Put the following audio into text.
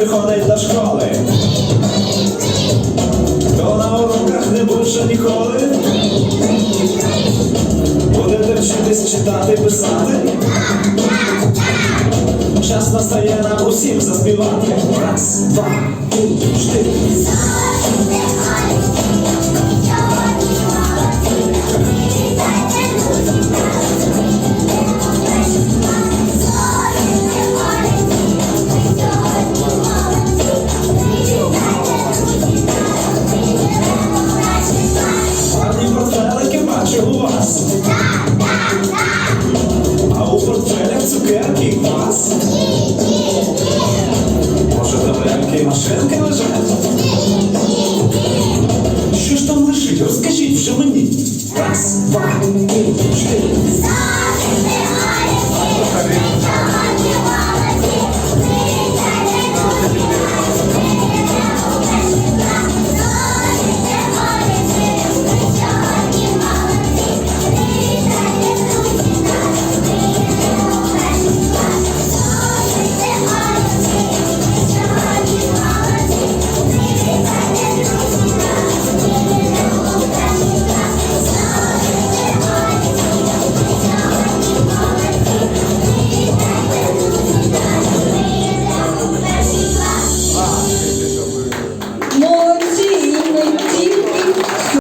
виходить до школи. Хто на уроках не був ще ніколи. Буде вчитись читати, писати. Час настає нам усім заспівати. Раз, два, три, чотири. А у портфелях цукерки і квас. Може, табельки і машинки лежать? Що ж там лежить? Розкажіть вже мені. Раз, два, три, чотири.